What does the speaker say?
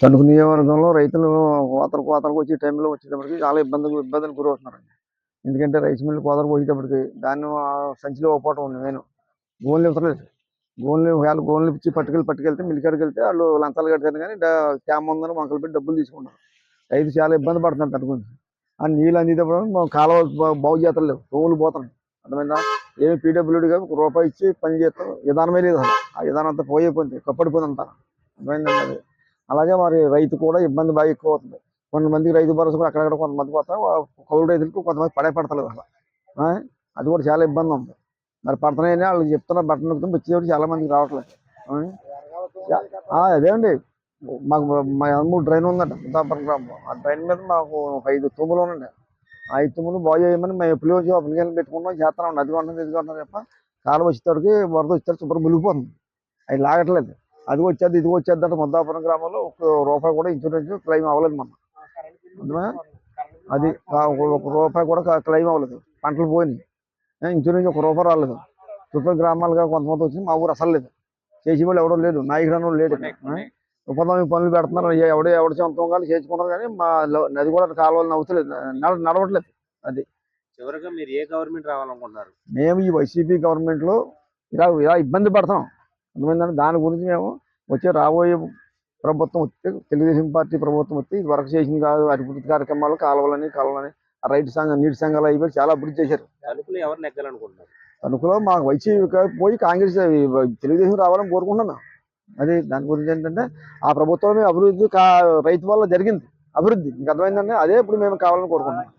తణుకు నియోజకవర్గంలో రైతులు కోతలు కోతలకు వచ్చే టైంలో వచ్చేటప్పటికి చాలా ఇబ్బందులు ఇబ్బందులు గురవుతున్నారండి. ఎందుకంటే రైస్ మిల్లు కోతలకు పోయేటప్పటికి దాన్ని సంచిలో ఒప్పటం ఉంది నేను గోన్లు ఇవ్వలేదు గోన్లు వేళ గోన్లు ఇచ్చి పట్టుకెళ్ళి పట్టుకెళ్తే మిల్లి వెళ్తే వాళ్ళు లంచాలు కడతారు కానీ క్యామ్ ఉందని మొక్కలు పెట్టి డబ్బులు తీసుకుంటారు. రైతు చాలా ఇబ్బంది పడుతున్నారు తన గురించి ఆ నీళ్ళు అందేటప్పుడు కాలువ బాగు చేతలు రోలు తోములు పోతున్నాయి. అర్థమైందా? ఏమి పీడబ్ల్యూడి ఒక రూపాయి ఇచ్చి పని చేస్తాం. విధానమే లేదు అసలు. ఆ విధానం అంతా పోయిపోయింది కప్పడిపోయింది అంతా. అర్థమైందండి అది అలాగే మరి రైతు కూడా ఇబ్బంది బాగా ఎక్కువ అవుతుంది. కొంతమందికి రైతు భరోసా కూడా అక్కడక్కడ కొంతమంది పోతారు. కౌలు రైతులకు కొంతమంది పడే పడతలేదు అలా. అది కూడా చాలా ఇబ్బంది ఉంది. మరి పడుతున్నాయని వాళ్ళు చెప్తున్నారు బట్టలు నొక్కుతాం వచ్చేవాడు చాలా మందికి రావట్లేదు. ఆ? అదేండి మాకు మా మూడు డ్రైన్ ఉందంట ముద్దాపురం గ్రామంలో ఆ డ్రైన్ మీద మాకు ఐదు తుమ్ములు ఉండండి ఐదు తుమ్ములు బాగు చేయమని మేము ఎప్పుడు వచ్చి అప్లికేషన్ పెట్టుకున్నాం చేస్తున్నాం. అది కొంటున్నాం ఇది కొంటున్నాం తప్ప కాలం వచ్చేటప్పటికి వరద వచ్చేటప్పుడు శుభ్రం మునిగిపోతుంది. అవి లాగట్లేదు. అది వచ్చేది ఇది వచ్చేది అంటే ముద్దాపురం గ్రామంలో. ఒక రూపాయి కూడా ఇన్సూరెన్స్ క్లెయిమ్ అవ్వలేదు మన? అది ఒక రూపాయి కూడా క్లెయిమ్ అవ్వలేదు. పంటలు పోయినాయి. ఇన్సూరెన్స్ ఒక రూపాయి రాలేదు. చుట్టూ గ్రామాలుగా కొంతమంది వచ్చింది మా ఊరు అసలు లేదు. చేసి వాళ్ళు ఎవడో లేడు నాయకుడు అని లేడు? ఉపదామి పనులు పెడుతున్నారు. ఎవడే ఎవడ సొంతం కానీ చేసుకున్నారు కానీ మా నది కూడా కాలువలు నవ్వుతలేదు. నడ- నడవట్లేదు చివరిగా మీరు ఏ గవర్నమెంట్ రావాలనుకుంటున్నారు? మేము ఈ వైసీపీ గవర్నమెంట్లో ఇలా ఇలా ఇబ్బంది పడుతున్నాం. అందుమైందని దాని గురించి మేము వచ్చే రాబోయే ప్రభుత్వం వస్తే తెలుగుదేశం పార్టీ ప్రభుత్వం వస్తే ఇది వరకు చేసింది కాదు అభివృద్ధి కార్యక్రమాలు కాలువలని కాలువలని ఆ రైతు సంఘం నీటి సంఘాలు కూడా చాలా అభివృద్ధి చేశారు. తణుకులో ఎవరు నెగ్గాలనుకుంటున్నారు? తణుకులో మాకు వైసీపీ పోయి కాంగ్రెస్ తెలుగుదేశం రావాలని కోరుకుంటున్నాం. అది దాని గురించి ఏంటంటే ఆ ప్రభుత్వం అభివృద్ధి కా రైతు వల్ల జరిగింది. అభివృద్ధి. మీకు అర్థమైందంటే అదే ఇప్పుడు మేము కావాలని కోరుకుంటున్నాం.